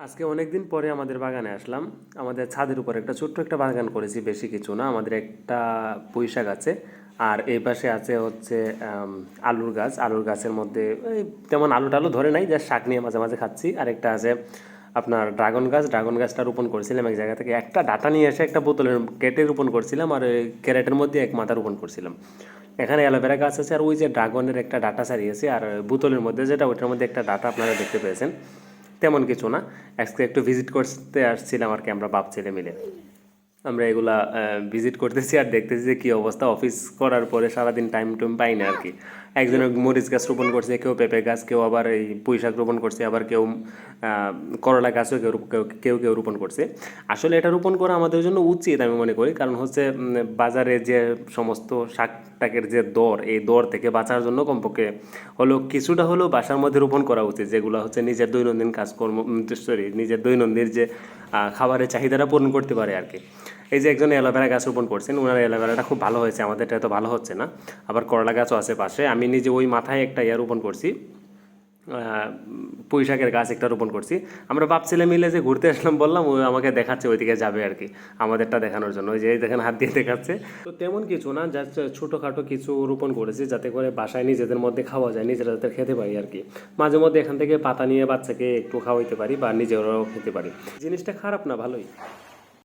আজকে অনেক দিন পরে আমাদের বাগানে আসলাম। আমাদের ছাদের উপর একটা ছোট্ট একটা বাগান করেছি, বেশি কিছু না। আমাদের একটা পুঁই শাক আছে আর এই পাশে আছে হচ্ছে আলুর গাছ। আলুর গাছের মধ্যে তেমন আলু টালু ধরে নাই যা শাক নিয়ে মাঝে মাঝে খাচ্ছি। আর একটা আছে আপনার ড্রাগন গাছ। ড্রাগন গাছটা রোপণ করেছিলাম এক জায়গা থেকে। একটা ডাটা নিয়ে এসে একটা বোতলের কেটে রোপণ করছিলাম আর ক্যারেটের মধ্যে এক মাথা রোপণ করছিলাম। এখানে অ্যালোভেরা গাছ আছে আর ওই যে ড্রাগনের একটা ডাটা ছাড়িয়েছে আর বোতলের মধ্যে যেটা ওইটার মধ্যে একটা ডাটা আপনারা দেখতে পেয়েছেন। তেমন কিছু না। আজকে একটু ভিজিট করতে আসছিলাম আর কি আমরা বাপ ছেলে মিলে। আমরা এগুলা ভিজিট করতেছি আর দেখতেছি যে কী অবস্থা। অফিস করার পরে সারাদিন টাইম টুম পাই না আর কি একজনে মরিচ গাছ রোপণ করছে, কেউ পেঁপে গাছ, কেউ আবার এই পুঁই শাক রোপণ করছে, আবার কেউ করলা গাছও কেউ কেউ- কেউ কেউ রোপণ করছে। আসলে এটা রোপণ করা আমাদের জন্য উচিত আমি মনে করি। কারণ হচ্ছে বাজারে যে সমস্ত শাক টাকের যে দর, এই দর থেকে বাঁচার জন্য কমপক্ষে হলো কিছুটা হলেও বাসার মধ্যে রোপণ করা উচিত। যেগুলো হচ্ছে নিজের দৈনন্দিন কাজকর্ম সরি নিজের দৈনন্দিন যে খাবারের চাহিদাটা পূরণ করতে পারে আর কি এই যে একজন অ্যালোভেরা গাছ রোপণ করছেন ওনার অ্যালোভেরাটা খুব ভালো হয়েছে আমাদেরটা তো ভালো হচ্ছে না। আবার করলা গাছও আছে পাশে আমি নিজে ওই মাথায় একটা ইয়া রোপণ করছি আহ, পুঁই শাকের গাছ একটা রোপণ করছি। আমরা বাপ ছেলে মিলে যে ঘুরতে আসলাম বললাম ও আমাকে দেখাচ্ছে ওইদিকে যাবে আর কি আমাদেরটা দেখানোর জন্য। ওই যে দেখেন হাত দিয়ে দেখাচ্ছে। তো তেমন কিছু না জাস্ট ছোটোখাটো কিছু রোপণ করেছি যাতে করে বাসায় নিজেদের মধ্যে খাওয়া যায় নিজেরা যাতে খেতে পারি আর কি। মাঝে মধ্যে এখান থেকে পাতা নিয়ে বাচ্চাকে একটু খাওয়াইতে পারি বা নিজেরাও খেতে পারি। জিনিসটা খারাপ না ভালোই।